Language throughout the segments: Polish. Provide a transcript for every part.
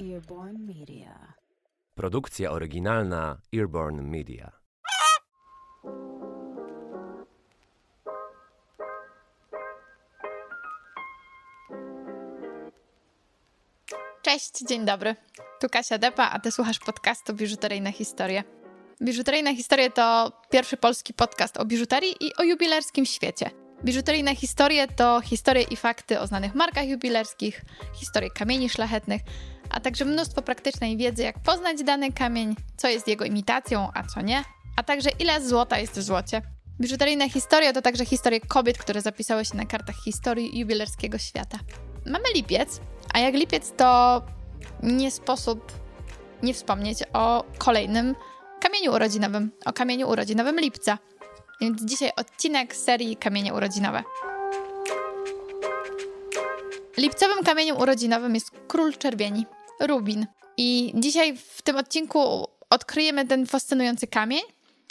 Earborn Media. Produkcja oryginalna Earborn Media. Cześć, dzień dobry. Tu Kasia Depa, a ty słuchasz podcastu Biżuteryjne Historie. Biżuteryjne Historie to pierwszy polski podcast o biżuterii i o jubilerskim świecie. Biżuteryjne Historie to historie i fakty o znanych markach jubilerskich, historie kamieni szlachetnych, a także mnóstwo praktycznej wiedzy, jak poznać dany kamień, co jest jego imitacją, a co nie, a także ile złota jest w złocie. Biżuteryjne historie to także historie kobiet, które zapisały się na kartach historii jubilerskiego świata. Mamy lipiec, a jak lipiec to nie sposób nie wspomnieć o kolejnym kamieniu urodzinowym, o kamieniu urodzinowym lipca. Więc dzisiaj odcinek serii Kamienie urodzinowe. Lipcowym kamieniem urodzinowym jest król czerwieni, rubin. I dzisiaj w tym odcinku odkryjemy ten fascynujący kamień,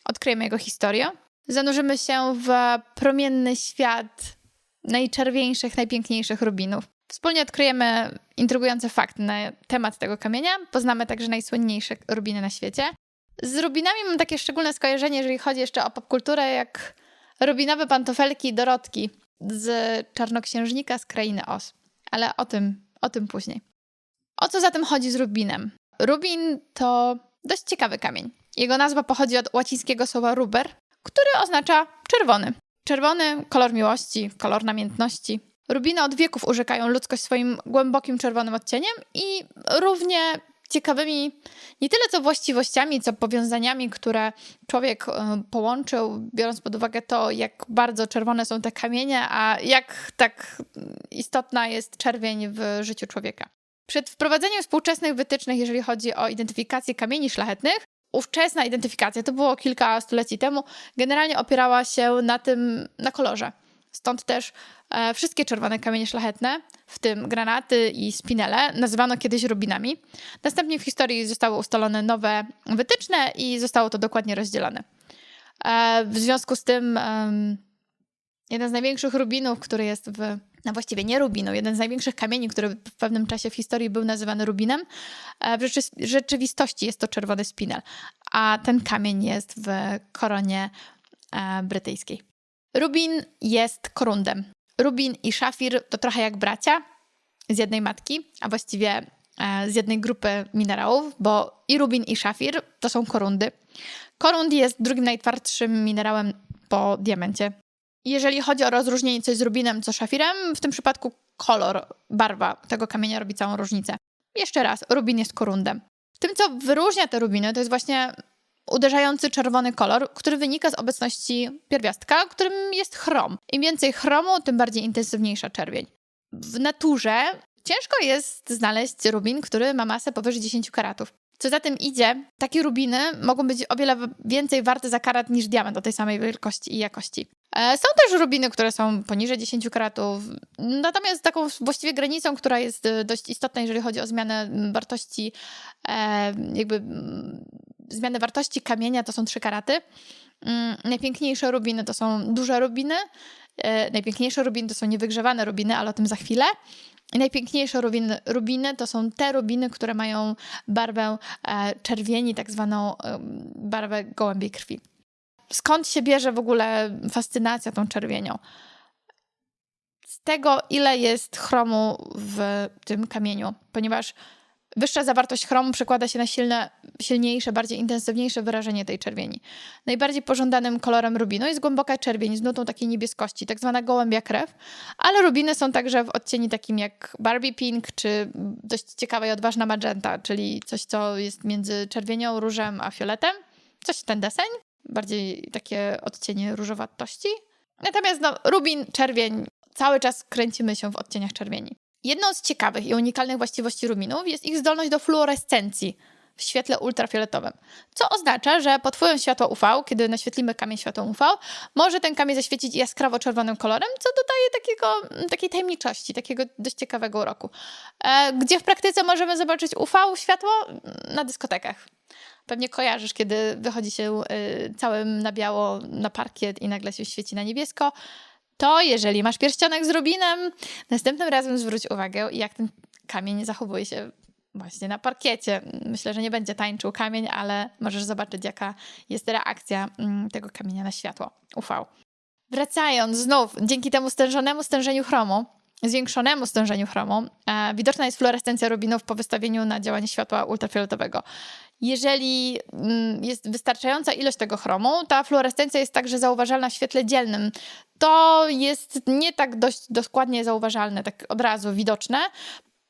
odkryjemy jego historię, zanurzymy się w promienny świat najczerwieńszych, najpiękniejszych rubinów. Wspólnie odkryjemy intrygujące fakty na temat tego kamienia, poznamy także najsłynniejsze rubiny na świecie. Z rubinami mam takie szczególne skojarzenie, jeżeli chodzi jeszcze o popkulturę, jak rubinowe pantofelki Dorotki z Czarnoksiężnika z Krainy Os. Ale o tym, o tym później. O co zatem chodzi z rubinem? Rubin to dość ciekawy kamień. Jego nazwa pochodzi od łacińskiego słowa ruber, który oznacza czerwony. Czerwony kolor miłości, kolor namiętności. Rubiny od wieków urzekają ludzkość swoim głębokim czerwonym odcieniem i równie ciekawymi nie tyle co właściwościami, co powiązaniami, które człowiek e, połączył, biorąc pod uwagę to, jak bardzo czerwone są te kamienie, a jak tak istotna jest czerwień w życiu człowieka. Przed wprowadzeniem współczesnych wytycznych, jeżeli chodzi o identyfikację kamieni szlachetnych, ówczesna identyfikacja, to było kilka stuleci temu, generalnie opierała się na tym, na kolorze. Stąd też e, wszystkie czerwone kamienie szlachetne, w tym granaty i spinele, nazywano kiedyś rubinami. Następnie w historii zostały ustalone nowe wytyczne i zostało to dokładnie rozdzielone. E, w związku z tym e, jeden z największych rubinów, który jest w no właściwie nie rubinu, jeden z największych kamieni, który w pewnym czasie w historii był nazywany rubinem, e, w rzeczy rzeczywistości jest to czerwony spinel, a ten kamień jest w koronie e, brytyjskiej. Rubin jest korundem. Rubin i szafir to trochę jak bracia z jednej matki, a właściwie e, z jednej grupy minerałów, bo i rubin i szafir to są korundy. Korund jest drugim najtwardszym minerałem po diamencie. Jeżeli chodzi o rozróżnienie coś z rubinem, co szafirem, w tym przypadku kolor, barwa tego kamienia robi całą różnicę. Jeszcze raz, rubin jest korundem. Tym, co wyróżnia te rubiny, to jest właśnie uderzający czerwony kolor, który wynika z obecności pierwiastka, którym jest chrom. Im więcej chromu, tym bardziej intensywniejsza czerwień. W naturze ciężko jest znaleźć rubin, który ma masę powyżej 10 karatów. Co za tym idzie, takie rubiny mogą być o wiele więcej warte za karat niż diament o tej samej wielkości i jakości. E, są też rubiny, które są poniżej 10 karatów, natomiast taką właściwie granicą, która jest e, dość istotna, jeżeli chodzi o zmianę wartości, e, jakby zmianę wartości kamienia, to są 3 karaty. Mm, najpiękniejsze rubiny to są duże rubiny, najpiękniejsze rubiny to są niewygrzewane rubiny, ale o tym za chwilę. I najpiękniejsze rubiny, rubiny to są te rubiny, które mają barwę czerwieni, tak zwaną barwę gołębiej krwi skąd się bierze w ogóle fascynacja tą czerwienią? Z tego, ile jest chromu w tym kamieniu, ponieważ wyższa zawartość chromu przekłada się na silne, silniejsze, bardziej intensywniejsze wyrażenie tej czerwieni. Najbardziej pożądanym kolorem rubinu jest głęboka czerwień z nutą takiej niebieskości, tak zwana gołębia krew, ale rubiny są także w odcieni takim jak Barbie Pink, czy dość ciekawa i odważna magenta, czyli coś, co jest między czerwienią, różem a fioletem. Coś ten deseń bardziej takie odcienie różowatości. Natomiast no, rubin, czerwień, cały czas kręcimy się w odcieniach czerwieni. Jedną z ciekawych i unikalnych właściwości rubinów jest ich zdolność do fluorescencji w świetle ultrafioletowym. Co oznacza, że pod wpływem światła UV, kiedy naświetlimy kamień światłem UV, może ten kamień zaświecić jaskrawo czerwonym kolorem, co dodaje takiego, takiej tajemniczości, takiego dość ciekawego uroku. E, gdzie w praktyce możemy zobaczyć UV światło? Na dyskotekach. Pewnie kojarzysz, kiedy wychodzi się y, całym na biało na parkiet i nagle się świeci na niebiesko. To jeżeli masz pierścionek z rubinem, następnym razem zwróć uwagę, jak ten kamień zachowuje się właśnie na parkiecie. Myślę, że nie będzie tańczył kamień, ale możesz zobaczyć, jaka jest reakcja mm, tego kamienia na światło UV. Wracając znów, dzięki temu stężonemu stężeniu chromu, zwiększonemu stężeniu chromu, e, widoczna jest fluorescencja rubinów po wystawieniu na działanie światła ultrafioletowego. Jeżeli mm, jest wystarczająca ilość tego chromu, ta fluorescencja jest także zauważalna w świetle dzielnym. To jest nie tak dość dokładnie zauważalne, tak od razu widoczne.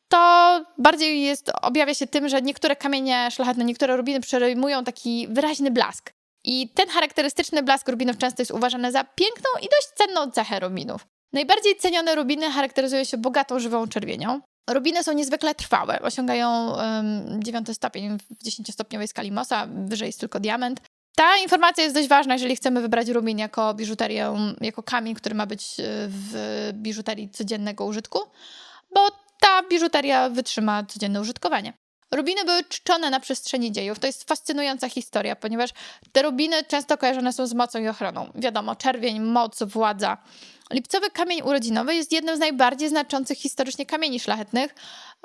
To bardziej jest, objawia się tym, że niektóre kamienie szlachetne, niektóre rubiny przejmują taki wyraźny blask. I ten charakterystyczny blask rubinów często jest uważany za piękną i dość cenną cechę rubinów. Najbardziej cenione rubiny charakteryzują się bogatą żywą czerwienią. Rubiny są niezwykle trwałe, osiągają um, 9 stopień w 10-stopniowej skali Mossa, wyżej jest tylko diament. Ta informacja jest dość ważna, jeżeli chcemy wybrać rubin jako biżuterię, jako kamień, który ma być e, w biżuterii codziennego użytku, bo ta biżuteria wytrzyma codzienne użytkowanie. Rubiny były czczone na przestrzeni dziejów. To jest fascynująca historia, ponieważ te rubiny często kojarzone są z mocą i ochroną. Wiadomo, czerwień, moc, władza. Lipcowy kamień urodzinowy jest jednym z najbardziej znaczących historycznie kamieni szlachetnych.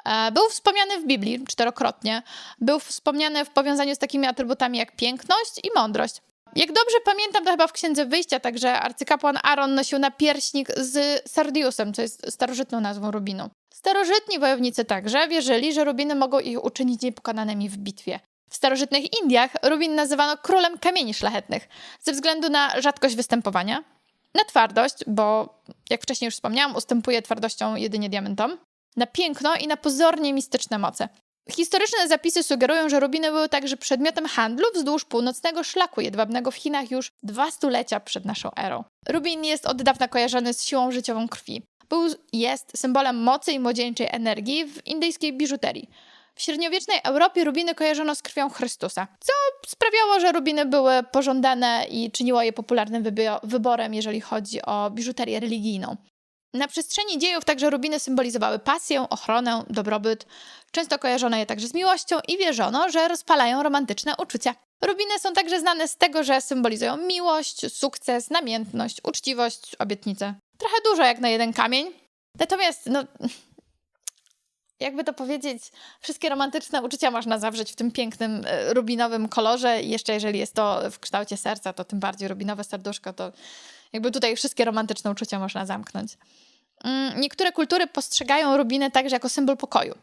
E, był wspomniany w Biblii czterokrotnie. Był wspomniany w powiązaniu z takimi atrybutami jak piękność i mądrość. Jak dobrze pamiętam, to chyba w Księdze Wyjścia także arcykapłan Aaron nosił napierśnik z sardiusem, co jest starożytną nazwą rubinu. Starożytni wojownicy także wierzyli, że rubiny mogą ich uczynić niepokonanymi w bitwie. W starożytnych Indiach rubin nazywano królem kamieni szlachetnych ze względu na rzadkość występowania, na twardość, bo jak wcześniej już wspomniałam, ustępuje twardością jedynie diamentom, na piękno i na pozornie mistyczne moce. Historyczne zapisy sugerują, że rubiny były także przedmiotem handlu wzdłuż północnego szlaku jedwabnego w Chinach już dwa stulecia przed naszą erą. Rubin jest od dawna kojarzony z siłą życiową krwi. Był, jest symbolem mocy i młodzieńczej energii w indyjskiej biżuterii. W średniowiecznej Europie rubiny kojarzono z krwią Chrystusa, co sprawiało, że rubiny były pożądane i czyniło je popularnym wyborem, jeżeli chodzi o biżuterię religijną. Na przestrzeni dziejów także rubiny symbolizowały pasję, ochronę, dobrobyt. Często kojarzono je także z miłością i wierzono, że rozpalają romantyczne uczucia. Rubiny są także znane z tego, że symbolizują miłość, sukces, namiętność, uczciwość, obietnice. Trochę dużo jak na jeden kamień. Natomiast, no, jakby to powiedzieć, wszystkie romantyczne uczucia można zawrzeć w tym pięknym e, rubinowym kolorze. I jeszcze jeżeli jest to w kształcie serca, to tym bardziej rubinowe serduszko, to jakby tutaj wszystkie romantyczne uczucia można zamknąć. Mm, niektóre kultury postrzegają rubiny także jako symbol pokoju,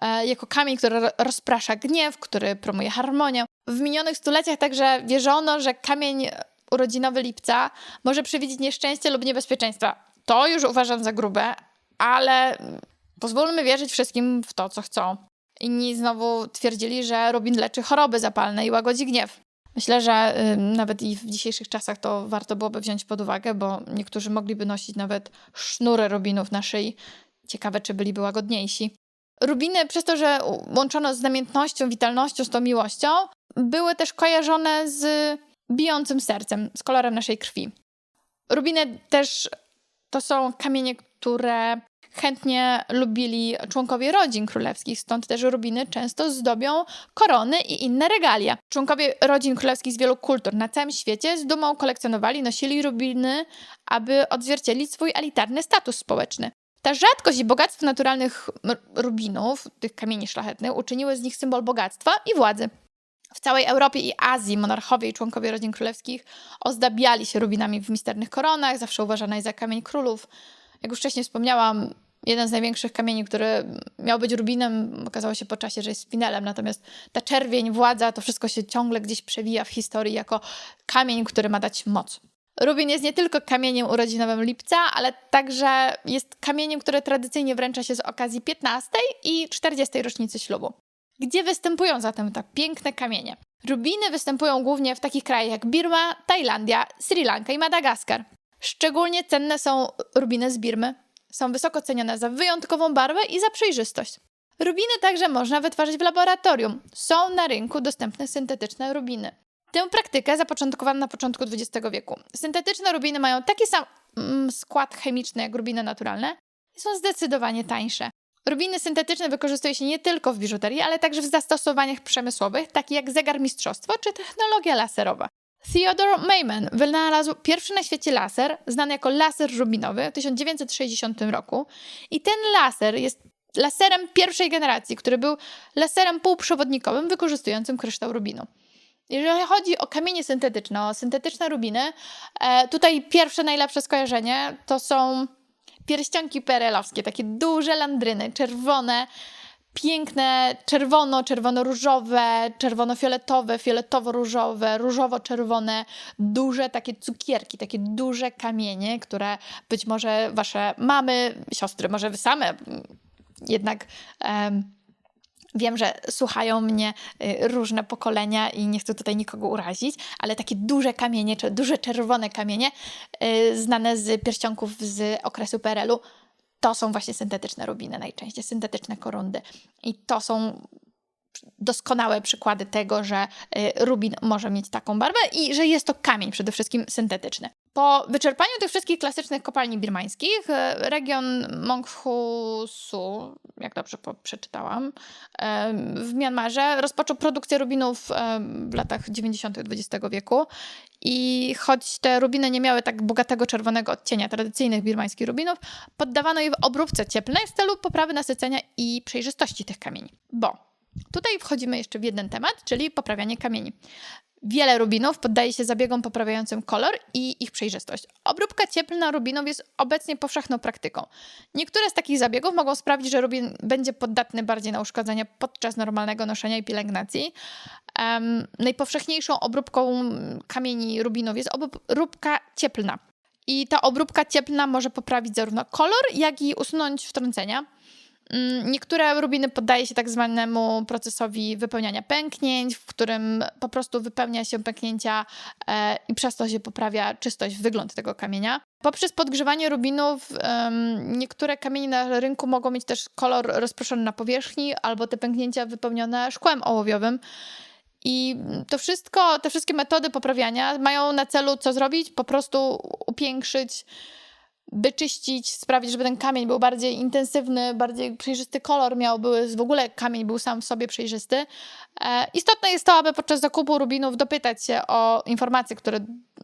e, jako kamień, który rozprasza gniew, który promuje harmonię. W minionych stuleciach także wierzono, że kamień urodzinowy lipca może przewidzieć nieszczęście lub niebezpieczeństwa. To już uważam za grube, ale pozwólmy wierzyć wszystkim w to, co chcą. Inni znowu twierdzili, że rubin leczy choroby zapalne i łagodzi gniew. Myślę, że nawet i w dzisiejszych czasach to warto byłoby wziąć pod uwagę, bo niektórzy mogliby nosić nawet sznury rubinów na szyi. Ciekawe, czy byliby łagodniejsi. Rubiny, przez to, że łączono z namiętnością, witalnością, z tą miłością, były też kojarzone z bijącym sercem, z kolorem naszej krwi. Rubiny też to są kamienie, które chętnie lubili członkowie rodzin królewskich, stąd też rubiny często zdobią korony i inne regalia. Członkowie rodzin królewskich z wielu kultur na całym świecie z dumą kolekcjonowali, nosili rubiny, aby odzwierciedlić swój elitarny status społeczny. Ta rzadkość i bogactwo naturalnych rubinów, tych kamieni szlachetnych, uczyniły z nich symbol bogactwa i władzy. W całej Europie i Azji monarchowie i członkowie rodzin królewskich ozdabiali się rubinami w misternych koronach, zawsze uważana jest za kamień królów. Jak już wcześniej wspomniałam, jeden z największych kamieni, który miał być rubinem, okazało się po czasie, że jest spinelem. Natomiast ta czerwień, władza, to wszystko się ciągle gdzieś przewija w historii jako kamień, który ma dać moc. Rubin jest nie tylko kamieniem urodzinowym lipca, ale także jest kamieniem, który tradycyjnie wręcza się z okazji 15 i 40 rocznicy ślubu. Gdzie występują zatem te piękne kamienie? Rubiny występują głównie w takich krajach jak Birma, Tajlandia, Sri Lanka i Madagaskar. Szczególnie cenne są rubiny z Birmy. Są wysoko cenione za wyjątkową barwę i za przejrzystość. Rubiny także można wytwarzać w laboratorium. Są na rynku dostępne syntetyczne rubiny. Tę praktykę zapoczątkowano na początku XX wieku. Syntetyczne rubiny mają taki sam mm, skład chemiczny jak rubiny naturalne i są zdecydowanie tańsze. Rubiny syntetyczne wykorzystuje się nie tylko w biżuterii, ale także w zastosowaniach przemysłowych, takich jak zegar mistrzostwo czy technologia laserowa. Theodore Mayman wynalazł pierwszy na świecie laser, znany jako laser rubinowy w 1960 roku. I ten laser jest laserem pierwszej generacji, który był laserem półprzewodnikowym wykorzystującym kryształ rubinu. Jeżeli chodzi o kamienie syntetyczne, o syntetyczne rubiny, e, tutaj pierwsze najlepsze skojarzenie to są pierścionki perelowskie, takie duże landryny, czerwone, piękne, czerwono, czerwono-różowe, czerwono-fioletowe, fioletowo-różowe, różowo-czerwone, duże takie cukierki, takie duże kamienie, które być może wasze mamy, siostry, może wy same mm, jednak... em, Wiem, że słuchają mnie y, różne pokolenia i nie chcę tutaj nikogo urazić, ale takie duże kamienie, czy duże czerwone kamienie, y, znane z pierścionków z okresu PRL-u, to są właśnie syntetyczne rubiny najczęściej, syntetyczne korundy. I to są doskonałe przykłady tego, że y, rubin może mieć taką barwę i że jest to kamień przede wszystkim syntetyczny. Po wyczerpaniu tych wszystkich klasycznych kopalni birmańskich, y, region Monghusu, jak dobrze przeczytałam, em, w Mianmarze rozpoczął produkcję rubinów em, w latach 90. XX wieku. I choć te rubiny nie miały tak bogatego czerwonego odcienia tradycyjnych birmańskich rubinów, poddawano je w obróbce cieplnej w celu poprawy nasycenia i przejrzystości tych kamieni. Bo tutaj wchodzimy jeszcze w jeden temat, czyli poprawianie kamieni. Wiele rubinów poddaje się zabiegom poprawiającym kolor i ich przejrzystość. Obróbka cieplna rubinów jest obecnie powszechną praktyką. Niektóre z takich zabiegów mogą sprawić, że rubin będzie poddatny bardziej na uszkodzenia podczas normalnego noszenia i pielęgnacji. Em, najpowszechniejszą obróbką kamieni rubinów jest obróbka cieplna. I ta obróbka cieplna może poprawić zarówno kolor, jak i usunąć wtrącenia. Mm, Niektóre rubiny poddaje się tak zwanemu procesowi wypełniania pęknięć, w którym po prostu wypełnia się pęknięcia e, i przez to się poprawia czystość, wygląd tego kamienia. Poprzez podgrzewanie rubinów niektóre kamienie na rynku mogą mieć też kolor rozproszony na powierzchni albo te pęknięcia wypełnione szkłem ołowiowym. I to wszystko, te wszystkie metody poprawiania mają na celu co zrobić? Po prostu upiększyć, wyczyścić, sprawić, żeby ten kamień był bardziej intensywny, bardziej przejrzysty kolor miał, były, w ogóle kamień był sam w sobie przejrzysty. E, istotne jest to, aby podczas zakupu rubinów dopytać się o informacje, które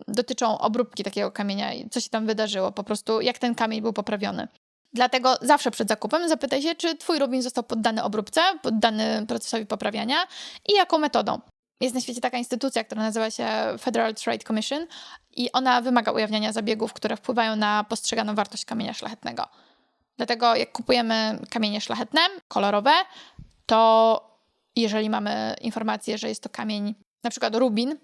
dotyczą obróbki takiego kamienia i co się tam wydarzyło, po prostu jak ten kamień był poprawiony. Dlatego zawsze przed zakupem zapytaj się, czy twój rubin został poddany obróbce, poddany procesowi poprawiania i jaką metodą. Jest na świecie taka instytucja, która nazywa się Federal Trade Commission i ona wymaga ujawniania zabiegów, które wpływają na postrzeganą wartość kamienia szlachetnego. Dlatego jak kupujemy kamienie szlachetne, kolorowe, to jeżeli mamy informację, że jest to kamień, na przykład rubin,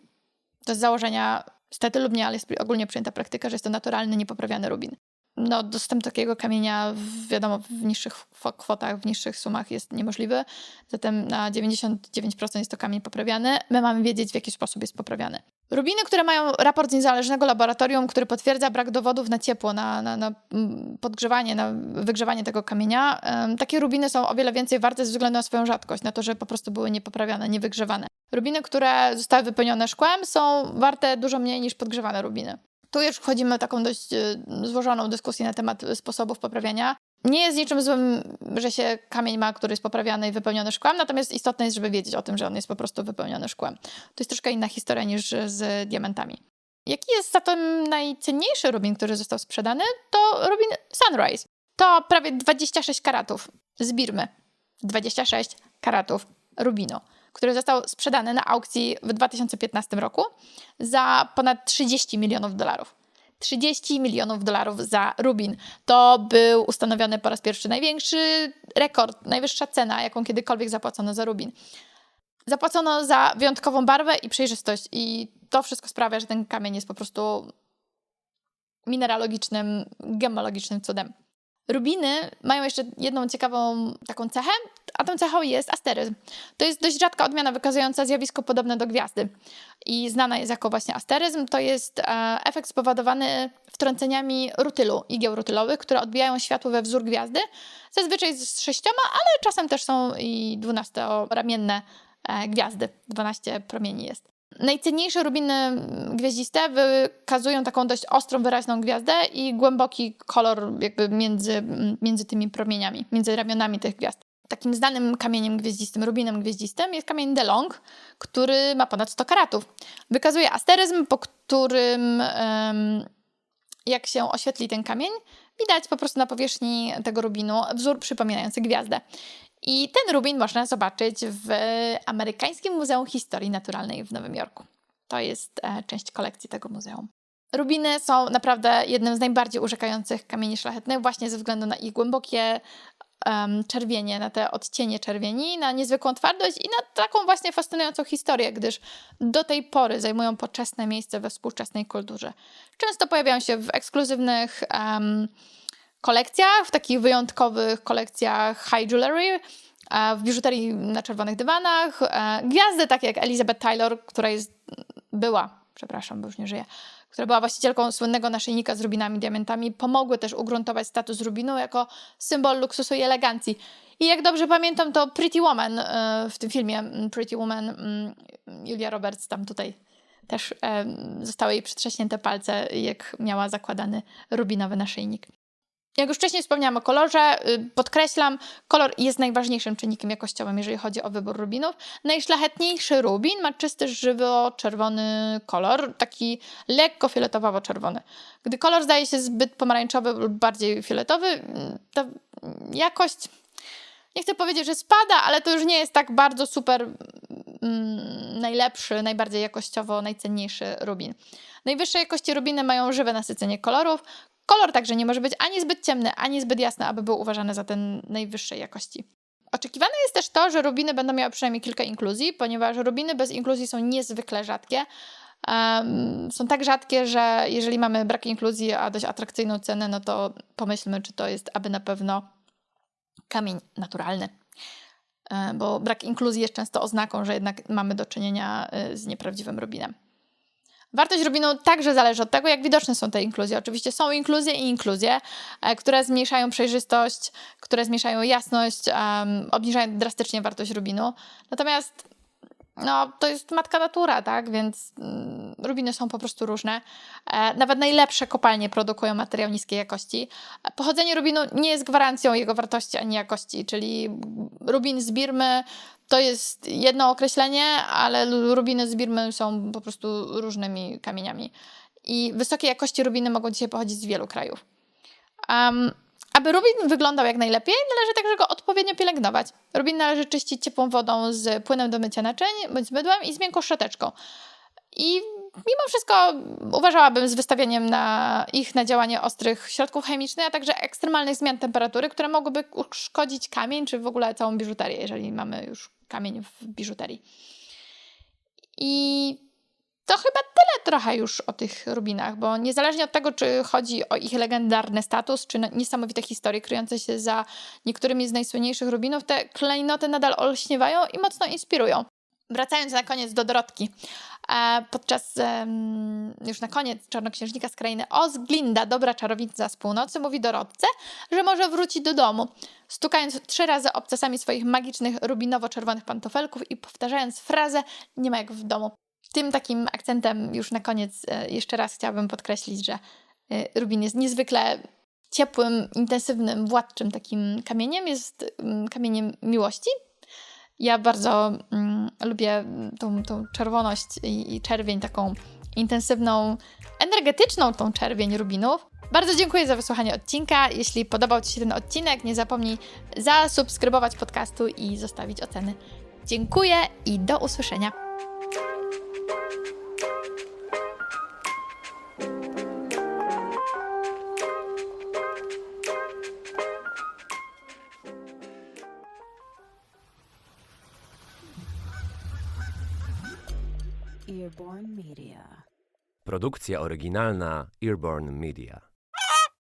to z założenia, stety lub nie, ale jest ogólnie przyjęta praktyka, że jest to naturalny, niepoprawiany rubin. No, dostęp takiego kamienia, w, wiadomo, w niższych kwo- kwotach, w niższych sumach jest niemożliwy. Zatem na 99% jest to kamień poprawiany. My mamy wiedzieć, w jaki sposób jest poprawiany. Rubiny, które mają raport z niezależnego laboratorium, który potwierdza brak dowodów na ciepło, na, na, na mm, podgrzewanie, na wygrzewanie tego kamienia, takie rubiny są o wiele więcej warte ze względu na swoją rzadkość, na to, że po prostu były niepoprawiane, niewygrzewane. Rubiny, które zostały wypełnione szkłem, są warte dużo mniej niż podgrzewane rubiny. Tu już wchodzimy w taką dość y, złożoną dyskusję na temat sposobów poprawiania. Nie jest niczym złym, że się kamień ma, który jest poprawiany i wypełniony szkłem, natomiast istotne jest, żeby wiedzieć o tym, że on jest po prostu wypełniony szkłem. To jest troszkę inna historia niż z diamentami. Jaki jest zatem najcenniejszy rubin, który został sprzedany? To rubin Sunrise. To prawie 26 karatów z Birmy. 26 karatów rubinu, który został sprzedany na aukcji w 2015 roku za ponad 30 milionów dolarów. 30 milionów dolarów za rubin. To był ustanowiony po raz pierwszy największy rekord, najwyższa cena, jaką kiedykolwiek zapłacono za rubin. Zapłacono za wyjątkową barwę i przejrzystość, i to wszystko sprawia, że ten kamień jest po prostu mineralogicznym, gemologicznym cudem. Rubiny mają jeszcze jedną ciekawą taką cechę, a tą cechą jest asteryzm. To jest dość rzadka odmiana wykazująca zjawisko podobne do gwiazdy i znana jest jako właśnie asteryzm. To jest e, efekt spowodowany wtrąceniami rutylu, igieł rutylowych, które odbijają światło we wzór gwiazdy, zazwyczaj z sześcioma, ale czasem też są i dwunastoramienne e, gwiazdy. 12 promieni jest. Najcenniejsze rubiny gwieździste wykazują taką dość ostrą, wyraźną gwiazdę i głęboki kolor jakby między, między tymi promieniami, między ramionami tych gwiazd. Takim znanym kamieniem gwieździstym, rubinem gwieździstym jest kamień DeLong, który ma ponad 100 karatów. Wykazuje asteryzm, po którym jak się oświetli ten kamień, widać po prostu na powierzchni tego rubinu wzór przypominający gwiazdę. I ten rubin można zobaczyć w Amerykańskim Muzeum Historii Naturalnej w Nowym Jorku. To jest e, część kolekcji tego muzeum. Rubiny są naprawdę jednym z najbardziej urzekających kamieni szlachetnych, właśnie ze względu na ich głębokie em, czerwienie, na te odcienie czerwieni, na niezwykłą twardość i na taką właśnie fascynującą historię, gdyż do tej pory zajmują poczesne miejsce we współczesnej kulturze. Często pojawiają się w ekskluzywnych em, kolekcjach, w takich wyjątkowych kolekcjach high jewelry, e, w biżuterii na czerwonych dywanach. E, Gwiazdy takie jak Elizabeth Taylor, która jest, była, przepraszam, bo już nie żyje, która była właścicielką słynnego naszyjnika z rubinami diamentami, pomogły też ugruntować status rubinu jako symbol luksusu i elegancji. I jak dobrze pamiętam, to Pretty Woman e, w tym filmie, Pretty Woman, Julia Roberts tam tutaj też zostały jej przytrzaśnięte palce, jak miała zakładany rubinowy naszyjnik. Jak już wcześniej wspomniałam o kolorze, y, podkreślam, kolor jest najważniejszym czynnikiem jakościowym, jeżeli chodzi o wybór rubinów. Najszlachetniejszy rubin ma czysty, żywo-czerwony kolor, taki lekko fioletowo-czerwony. Gdy kolor zdaje się zbyt pomarańczowy lub bardziej fioletowy, mm, to jakość, nie chcę powiedzieć, że spada, ale to już nie jest tak bardzo super mm, najlepszy, najbardziej jakościowo najcenniejszy rubin. Najwyższej jakości rubiny mają żywe nasycenie kolorów, Kolor także nie może być ani zbyt ciemny, ani zbyt jasny, aby był uważany za ten najwyższej jakości. Oczekiwane jest też to, że rubiny będą miały przynajmniej kilka inkluzji, ponieważ rubiny bez inkluzji są niezwykle rzadkie. Um, są tak rzadkie, że jeżeli mamy brak inkluzji, a dość atrakcyjną cenę, no to pomyślmy, czy to jest aby na pewno kamień naturalny. E, Bo brak inkluzji jest często oznaką, że jednak mamy do czynienia e, z nieprawdziwym rubinem. Wartość rubinu także zależy od tego, jak widoczne są te inkluzje. Oczywiście są inkluzje i inkluzje, e, które zmniejszają przejrzystość, które zmniejszają jasność, um, obniżają drastycznie wartość rubinu. Natomiast no, to jest matka natura, tak? Więc mm, rubiny są po prostu różne. E, nawet najlepsze kopalnie produkują materiał niskiej jakości. E, Pochodzenie rubinu nie jest gwarancją jego wartości ani jakości, czyli rubin z Birmy to jest jedno określenie, ale rubiny z Birmy są po prostu różnymi kamieniami. I wysokiej jakości rubiny mogą dzisiaj pochodzić z wielu krajów. Um, aby rubin wyglądał jak najlepiej, należy także go odpowiednio pielęgnować. Rubin należy czyścić ciepłą wodą z płynem do mycia naczyń, bądź mydłem i z miękką szczoteczką. I mimo wszystko uważałabym z wystawieniem na ich na działanie ostrych środków chemicznych, a także ekstremalnych zmian temperatury, które mogłyby uszkodzić kamień, czy w ogóle całą biżuterię, jeżeli mamy już kamień w biżuterii. I to chyba tyle trochę już o tych rubinach, bo niezależnie od tego, czy chodzi o ich legendarny status, czy niesamowite historie kryjące się za niektórymi z najsłynniejszych rubinów, te klejnoty nadal olśniewają i mocno inspirują. Wracając na koniec do Dorotki. E, Podczas, już na koniec Czarnoksiężnika z Krainy Oz, Glinda, dobra czarownica z północy, mówi Dorotce, że może wrócić do domu, stukając trzy razy obcasami swoich magicznych rubinowo-czerwonych pantofelków i powtarzając frazę nie ma jak w domu. Tym takim akcentem już na koniec e, jeszcze raz chciałabym podkreślić, że e, rubin jest niezwykle ciepłym, intensywnym, władczym takim kamieniem. Jest mm, kamieniem miłości. Ja bardzo mm, lubię tą, tą czerwoność i, i czerwień, taką intensywną, energetyczną tą czerwień rubinów. Bardzo dziękuję za wysłuchanie odcinka. Jeśli podobał Ci się ten odcinek, nie zapomnij zasubskrybować podcastu i zostawić oceny. Dziękuję i do usłyszenia. Produkcja oryginalna Earborn Media.